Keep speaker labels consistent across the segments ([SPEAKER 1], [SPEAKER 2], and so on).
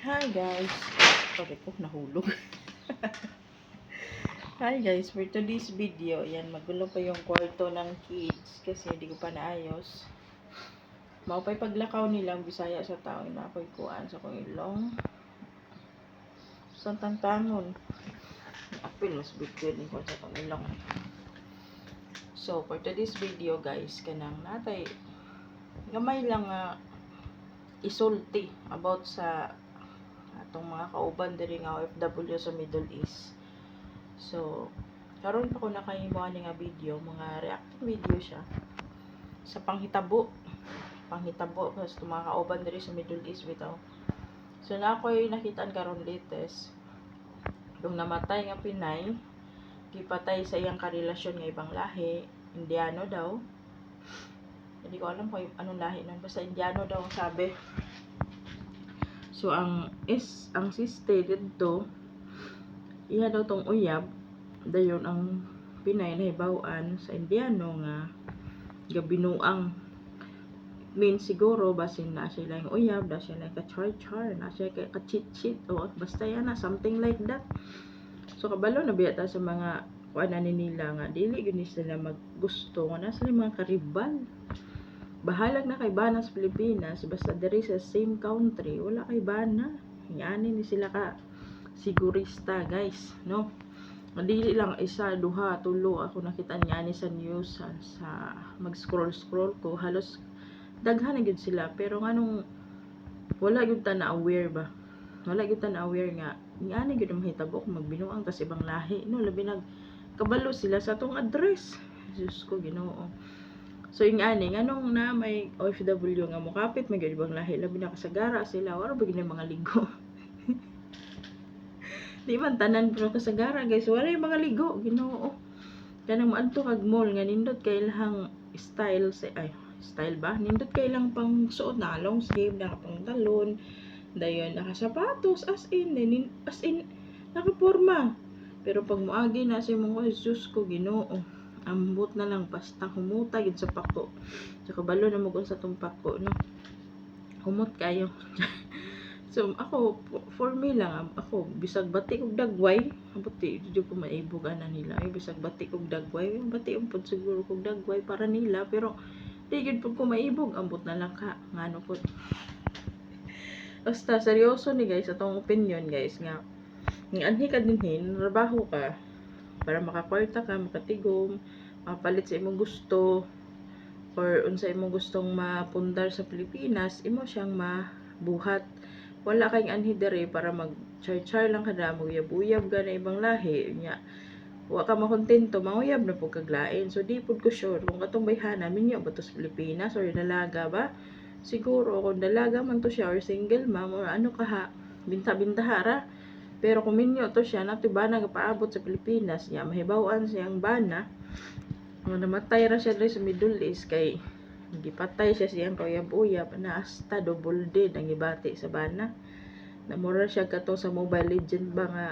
[SPEAKER 1] Hi guys. Sorry ko, nahulog. Hi guys, for today's video, yan, magulo pa yung kwarto ng kids kasi hindi ko pa naayos. Maupay paglakaw nilang bisaya sa tao, na ako'y kuan sa kong ilong. Santang tangon. Apil, mas din ko sa kong ilong. So, for today's video guys, kanang natay, gamay lang nga isulti about sa atong mga kauban diri nga OFW sa Middle East. So, karon pa ko nakahimo ani nga video, mga reacting video siya sa panghitabo. Panghitabo sa mga kauban diri sa Middle East bitaw. So, na ako'y nakitaan karon latest yung namatay nga Pinay, gipatay sa iyang karelasyon nga ibang lahi, Indiano daw. Hindi ko alam kung anong lahi nun. Basta Indiano daw ang sabi. So, ang is, ang siste dito, iya daw tong uyab, dayon ang Pinay na hibawaan sa Indiano nga gabinuang. Mean siguro basin na siya lang uyab, na siya lang ka-char-char, na siya kay ka-chit-chit, o basta yan na, something like that. So, kabalo na biya ta sa mga kuan ni nila nga dili gyud ni sila maggusto nga nasa mga karibal bahalag na kay bana sa Pilipinas basta diri sa same country wala kay bana. Yani ni sila ka sigurista guys no? Dili lang isa duha tulo ako nakita niya ni sa news sa, sa mag scroll scroll ko halos daghan na gyud sila. Pero nganong wala gyud ta na aware ba? Wala gyud ta na aware nga ni gyud mahitabo kung magbinuang tas ibang lahi. No labi nag kabalo sila sa tong address. Diyos ko ginoo so yung ani nganong na may OFW nga mukapit may gyud ibang lahi labi na kasagara sila wala ba gyud mga ligo? Di man tanan pero kasagara guys wala yung mga ligo ginoo. Kanang maadto kag mall nga nindot kay lahang style sa ay style ba? Nindot kay lang pang suot na long sleeve na pang talon dayon naka sapatos as in nin, as in nakaporma. Pero pag muagi na sa oh, Jesus ko Ginoo ambot na lang basta humuta gid sa pako. Sa kabalo na mo sa tong pako no? Humot kayo. So ako for me lang ako bisag batik og dagway buti jud ko maibog ana nila. Ay bisag batik og dagway bati pud siguro kog dagway para nila pero di gid pud ko maibog ambot na lang ka ngano ko basta seryoso ni guys atong opinion guys nga ng anhi ka dinhin, trabaho ka para makakwarta ka, makatigom, mapalit sa imong gusto or unsa imong gustong mapundar sa Pilipinas, imo siyang mabuhat. Wala kayong anhi dere para mag char-char lang ka na, maguyab-uyab ka na ibang lahi. Nya, wa ka makontento, manguyab na po kaglain. So, di pud ko sure kung katong bayhana, minyo ba to sa Pilipinas or dalaga ba? Siguro, kung dalaga man to siya or single ma'am or ano ka ha, binta-bintahara, pero kung minyo to siya, nato bana paabot sa Pilipinas niya, mahibawan siyang bana. Nga namatay ra siya sa Middle East kay gipatay siya siyang kuyab-uyab na hasta double dead ang gibati sa bana. Namura siya kato sa Mobile Legend ba nga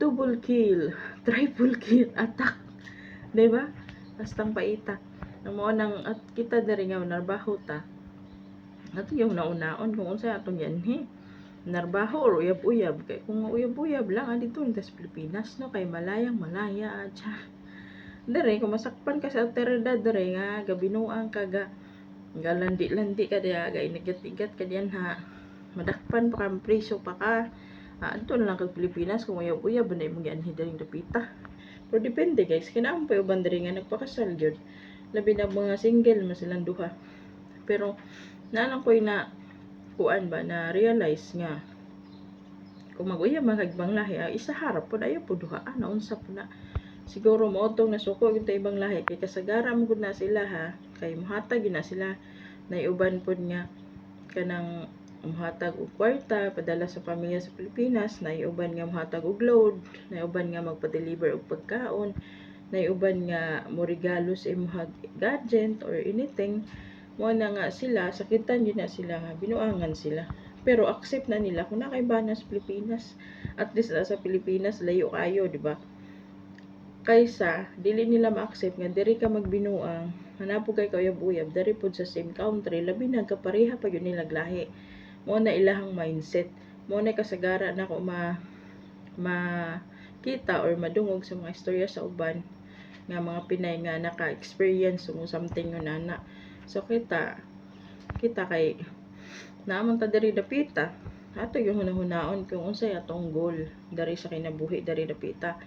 [SPEAKER 1] double kill, triple kill, attack. Ba? Bastang paita. Namo nang at kita diri nga narbaho ta. Ato yung naunaon kung unsa atong yanhi narbaho or uyab-uyab. Kay kung uyab-uyab lang ah, dito sa Pilipinas no? Kay malayang malaya tsa. Dere kung masakpan ka sa alteridad dere nga gabinuang ka ga galandi-landi ka diya ga inagat-igat ka diyan ha. Madakpan pa ka preso pa ka. Ah, adto lang kag Pilipinas kung uyab-uyab na imong gianhi daring dapita. Pero depende guys. Kinaam pa uban dere nga nagpakasal gyud labi na mga single man silang duha. Pero naalang koy na kuan ba na realize nga kung mag-uya magagbang lahi ah, isa harap po ayo po duha. Ah, naunsa po na. Siguro mo tong nasuko yung ibang lahi kay kasagara mo na sila ha? Kay muhatag yun na sila. Naiuban po nga kanang muhatag og kwarta padala sa pamilya sa Pilipinas naiuban nga muhatag og load naiuban nga magpa-deliver og pagkaon naiuban nga mo regalo sa imong gadget or anything mo na nga sila, sakitan yun na sila nga, binuangan sila. Pero accept na nila kung nakaiba na sa Pilipinas. At least na sa Pilipinas, layo kayo, di ba? Kaysa, dili nila ma-accept nga, diri ka magbinuang, hanapo kay kayab-uyab, dari po sa same country, labi na kapareha pa yun nila glahi. Mo na ilahang mindset. mo na kasagara na ko ma makita or madungog sa mga istorya sa uban nga mga Pinay nga naka-experience mo something nga nana. So kita kita kay naman ta diri dapita. Ato yung hunahunaon kung unsay atong goal dari sa kinabuhi dari dapita.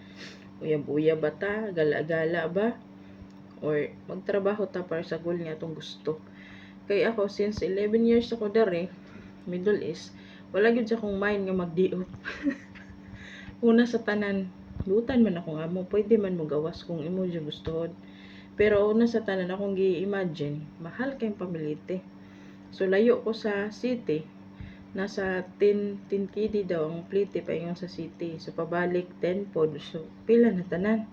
[SPEAKER 1] Uyab-uyab ba ta, gala-gala ba? Or magtrabaho ta para sa goal nga atong gusto. Kay ako since 11 years ako dari Middle East, wala gyud sa akong mind nga magdiot. Una sa tanan, lutan man ako nga mo, pwede man mo gawas kung imo dyan gustohon. Pero una sa tanan akong gi-imagine, mahal kayong pamilite. So layo ko sa city, nasa 10 10 kd daw ang plite pa yung sa city. So pabalik 10 pod. So pila na tanan?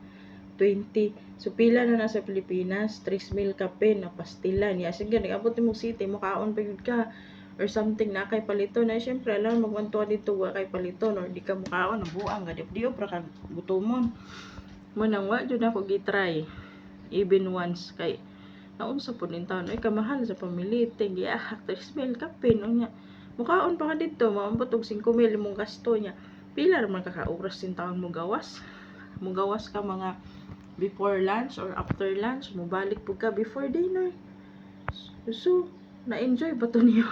[SPEAKER 1] 20. So pila na nasa Pilipinas, 3 mil kape na pastilan. Ya sige nagabot mo city mo kaon pa yun ka or something na kay paliton na syempre alam magwanto dito wa kay paliton or di ka mukaon na buang gadip di pra ka gutomon mo nang wa jud ako gitry even once kay naunsa po nin taon ay kamahal sa pamilite giahak 3 mil kape no nya mukaon pa ka dito maambot og 5 mil imong gasto niya. Pila ra man kakauras sin taon mo gawas? Mo gawas ka mga before lunch or after lunch mo balik pud ka before dinner. So na-enjoy ba to niyo?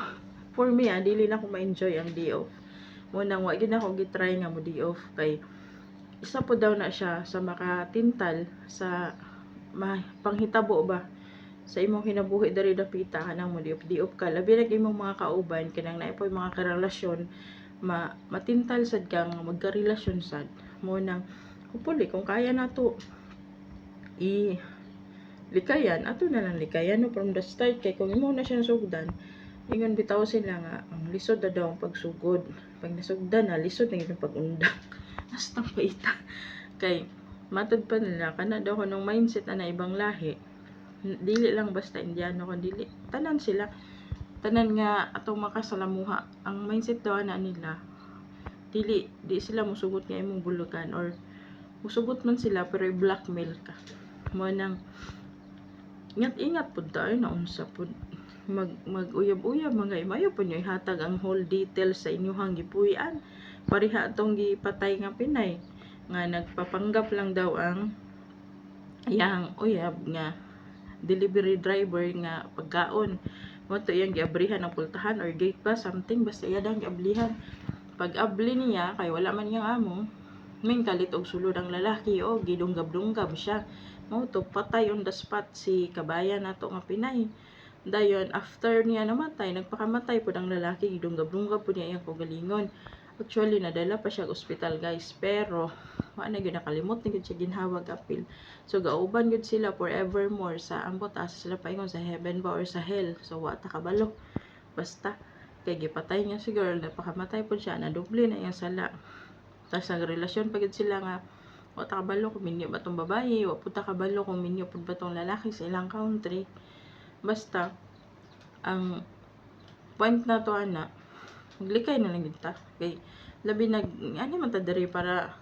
[SPEAKER 1] For me ah dili na ko ma-enjoy ang day off. Mo nang wa gyud ako gitry nga mo day off kay isa po daw na siya sa makatintal sa panghitabo ba? Sa imong kinabuhi dari dapita kanang mo day off ka. Labi na imong mga kauban kanang naay po mga karelasyon ma matintal sad kang magkarelasyon sad. Mo nang hopefully kung kaya na to i likayan. Ato na lang likayan no from the start. Kay kung imo na siya sugdan ingon bitaw sila nga ang lisod na daw ang pagsugod. Pag nasugdan na lisod na yung pag-undang. Hasta paita. Kay matod pa nila kana daw ko ng mindset na, na ibang lahi dili lang basta Indiano kundi dili tanan sila. Tanan nga atong makasalamuha. Ang mindset daw na nila dili di sila musugot nga imong bulukan or musugot man sila pero i-blackmail ka. Mo nang ingat-ingat pud tayo na unsa pud mag mag-uyab-uyab mga imayo po nyo ihatag ang whole details sa inyong gipuy-an. Pariha atong gipatay nga Pinay nga nagpapanggap lang daw ang yang uyab nga delivery driver nga pagkaon. Mo to iyang giabrihan ng pultahan or gate pa something basta iya daw giablihan. Pag abli niya kay wala man niyang amo may kalit og sulod ang lalaki o gidunggab-dunggab siya. Mo to patay on the spot si kabayan nato nga Pinay. Dayon after niya namatay nagpakamatay pud ang lalaki gidunggab-dunggab pud niya iyang kaugalingon actually nadala pa siya ospital guys. Pero wa na gyud nakalimot gyud siya ginhawag apil. So gauban gyud sila forevermore sa ambot asa sila paingon sa heaven ba or sa hell? So wa ta kabalo. Basta kay gipatay niya si girl napakamatay pud siya nadoble na iyang sala. Tas ang relasyon pa gyud sila nga wa ta kabalo kung minyo ba tong babae wa pud ta kabalo kung minyo pud ba tong lalaki sa ilang country. Basta ang point na to ana maglikay na lang kita kay labi nag ano man ta diri para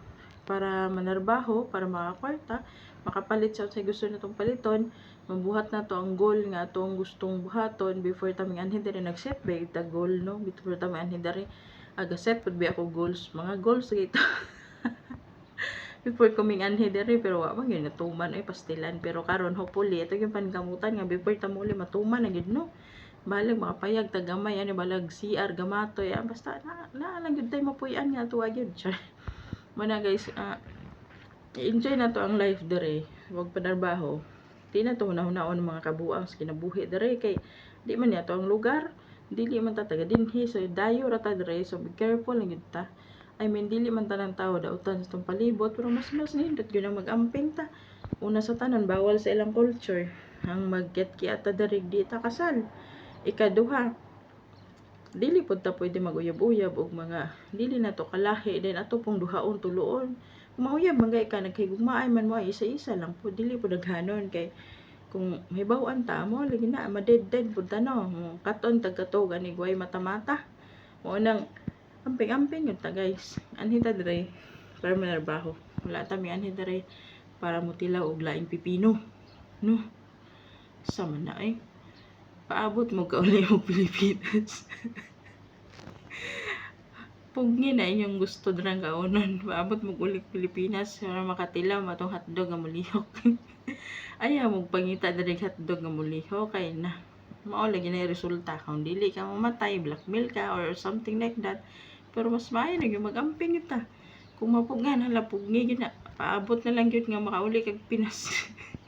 [SPEAKER 1] para manarbaho para makakwarta makapalit sa sa gusto natong paliton. Mabuhat na to ang goal nga atong gustong buhaton before ta anhin diri nag-set ba? Ita goal no? Before ta anhin diri. Aga set pud ako goals? Mga goals kita before coming anhi diri pero wa man gyud natuman ay pastilan. Pero karon hopefully ito yung pangamutan nga before ta muli matuman na gyud no balag makapayag tagamay ani balag CR gamatoy ah, basta na na lang gyud tay mapuy-an nga tuwa gyud char mo na guys ah, enjoy na to ang life dere. Wag padarbaho. Di na to hunahon mga kabuang sa kinabuhi dere. Kay di man yato ang lugar. Dili man ta taga dinhi so dayo ra ta dere. So be careful lang gyud ta. I mean, dili man tanang tao dautan sa itong palibot, pero mas mas nindot yun ang mag-amping ta. Una sa tanan, bawal sa ilang culture. Ang mag-get ki at darig di ta kasal. Ikaduha, dili pod ta pwede maguyab-uyab og mga dili na to kalahi din ato pong duhaon tuloon. Mauyab man gay ka nagkahigugmaay man mo isa-isa lang po dili po daghanon kay kung hibaw-an ta mo lagi na maded-dead pud ta no? Katon tagkatog ani guay mata-mata. Mo nang amping-amping yun ta guys. Anhin ta dire para manarbaho wala ta mi anhin dire para mutilaw og laing pipino no? Sama na eh paabot mo ka uli mo Pilipinas Pugni na inyong gusto drang kaunon. Maabot mo ulit Pilipinas para makatilaw matong hotdog nga mulihok. Ayaw mo pangita diri hotdog nga mulihok kay na. Mao lagi na resulta kung dili ka mamatay, blackmail ka or something like that. Pero mas maayo na yung magamping ita. Kung mapugan hala pugni na paabot na lang gyud nga makauli kag Pinas.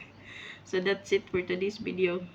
[SPEAKER 1] so that's it for today's video.